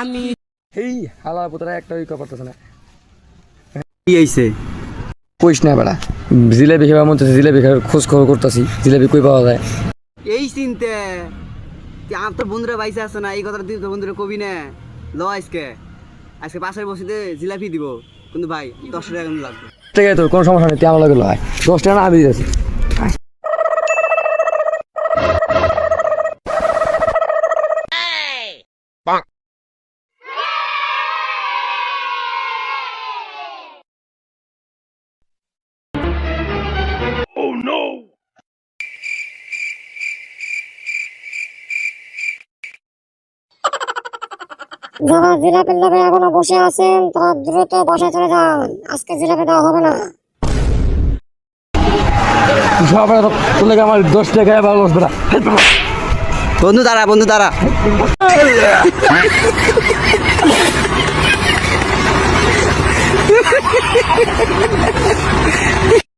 আমি এই হালা পুতরা একটা ওই করতেছে না। কি হইছে? কইস না বেড়া। জিলেবি খাবার মন চাইছে, জিলেবি খাবার খোঁজ খবর করতেছি জিলেবি কই পাওয়া যায়? এই চিনতে আমার তোর বন্ধুরা বাইসে আছে না? এই কথাটা তুই তোর বন্ধুরা কবি না? ল আজকে। আজকে পাশের বসিতে জিলাপি দিব। কিন্তু ভাই দশ টাকা কিন্তু লাগবে? ঠিক আছে তোর কোনো সমস্যা নেই তুই আমার লাগে লয় দশ টাকা না আমি দিতেছি। যারা জিলাপির লোভে এখনও বসে আছেন তারা দ্রুত বাসায় চলে যান। আজকে জিলাপি দেওয়া হবে না। সবাই আমার দোষ টাকা বেড়া বন্ধু দাঁড়া বন্ধু দাঁড়া।